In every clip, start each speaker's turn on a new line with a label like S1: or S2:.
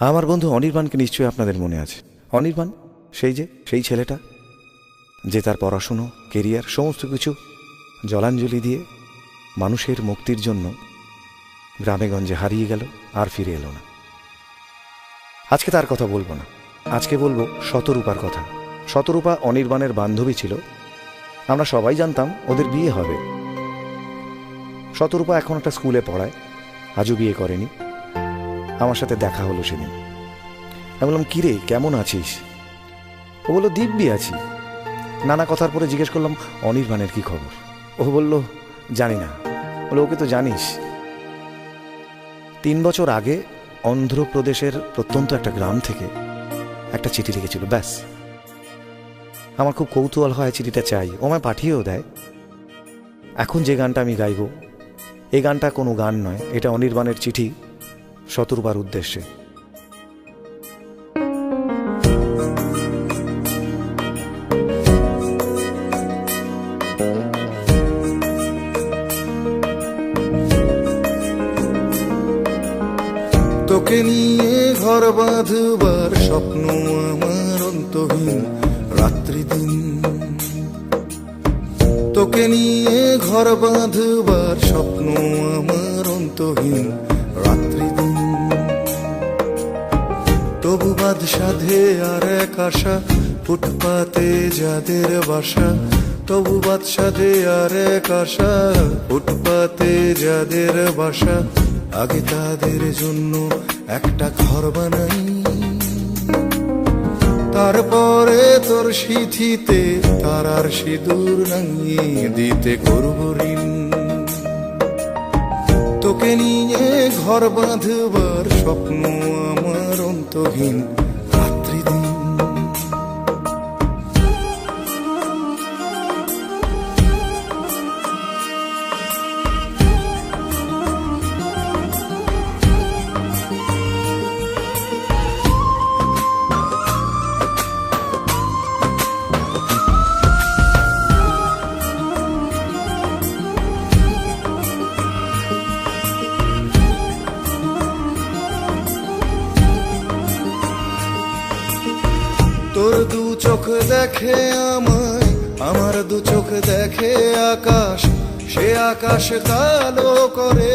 S1: আমার বন্ধু অনির্বাণকে নিশ্চয়ই আপনাদের মনে আছে। অনির্বাণ, সেই যে, সেই ছেলেটা, যে তার পড়াশুনো, কেরিয়ার, সমস্ত কিছু জলাঞ্জলি দিয়ে মানুষের মুক্তির জন্য গ্রামেগঞ্জে হারিয়ে গেল আর ফিরে এলো না। আজকে তার কথা বলব না। আজকে বলব শতরূপার কথা। শতরূপা অনির্বাণের বান্ধবী ছিল। আমরা সবাই জানতাম ওদের বিয়ে হবে। শতরূপা এখন একটা স্কুলে পড়ায়, আজও বিয়ে করেনি। আমার সাথে দেখা হলো সেদিন। আমি বললাম, কিরে, কেমন আছিস? ও বলল, দিব্যি আছি। নানা কথার পরে জিজ্ঞেস করলাম, অনির্বাণের কি খবর? ও বলল, জানি না। বলে ওকে তো জানিস। তিন বছর আগে অন্ধ্রপ্রদেশের প্রত্যন্ত একটা গ্রাম থেকে একটা চিঠি লিখেছিল, ব্যাস। আমার খুব কৌতূহল হয় চিঠিটা চাই। ও আমায় পাঠিয়েও দেয়। এখন যে গানটা আমি গাইব এই গানটা কোনো গান নয়, এটা অনির্বাণের চিঠি। শতরূপার উদ্দেশ্যে।
S2: তোকে নিয়ে ঘর বাঁধবার স্বপ্ন আমার অন্তহীন রাত্রি দিন। তোকে নিয়ে ঘর বাঁধবার স্বপ্ন আমার অন্তহীন রাত্রি দিন সাধে আর এক আশা, ফুটপাতে যাদের বাসা, তবু বাদ সাধে আর এক আশা, ফুটপাতে যাদের বাসা, আগে তাদের জন্য একটা ঘর বানাই। তারপরে তোর সিথিতে তারার সিঁদুর রাঙিয়ে দিতে করব ঋণ। তোকে নিয়ে ঘর বাঁধবার স্বপ্ন আমার অন্তহীন রাত্রি তোর দু চোখ দেখে আমায়, আমার দু চোখ দেখে আকাশ। সে আকাশ কালো করে,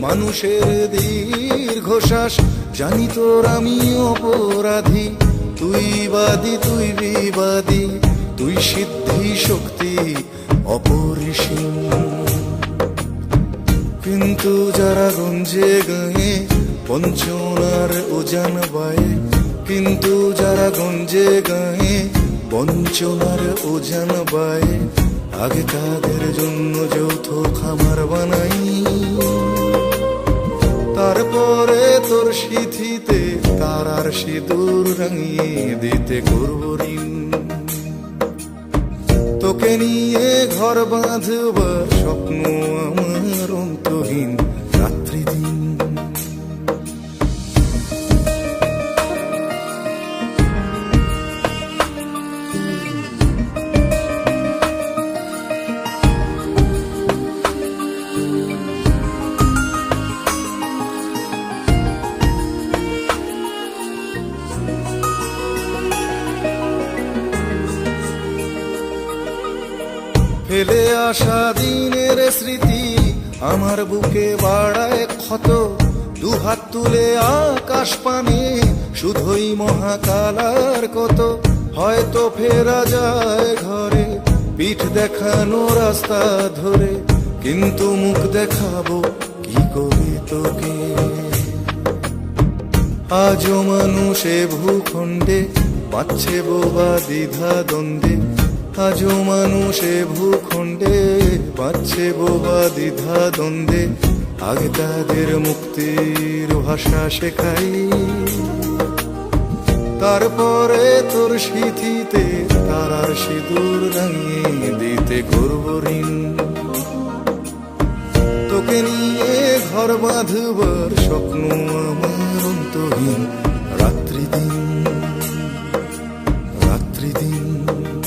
S2: মানুষের দীর্ঘশ্বাস। জানি তোর আমি অপরাধী, তুই বাদী, তুই বিবাদী, তুই সিদ্ধি, শক্তি, অপরিসীম। কিন্তু যারা গঞ্জে গায়ে বঞ্চনার ওজান বায়ে কিন্তু যারা গঞ্জে গায়ে, বঞ্চনার ওজান বায়ে, আগে তাদের জন্য যৌথ খামার বানাই। তারপরে তোর সিথিতে তারার সিঁদুর রাঙিয়ে দিতে করব ঋণ। তোকে নিয়ে ঘর বাঁধবার স্বপ্ন আমার ফেলে আসা দিনের স্মৃতি আমার বুকে বাড়ায় ক্ষত। দুহাত তুলে আকাশ পানে শুধুই মহাকালার কত। হয়তো ফেরা যায় ঘরে, পিঠ দেখানো রাস্তা ধরে, কিন্তু মুখ দেখাবো কি করে তোকে? আজও মানুষে ভূখণ্ডে পাচ্ছে বোবা দ্বিধা দ্বন্দ্বে। আজও মানুষে ভূখণ্ডে পাচ্ছে বোবা দ্বিধা দ্বন্দ্বে। আগে তাদের মুক্তির ভাষা শেখাই। তারপরে তোর সিথিতে তারার সিঁদুর রাঙিয়ে দিতে করব ঋণ। তোকে নিয়ে ঘর বাঁধবার স্বপ্ন আমার অন্তহীন। রাত্রি দিন রাত্রি দিন।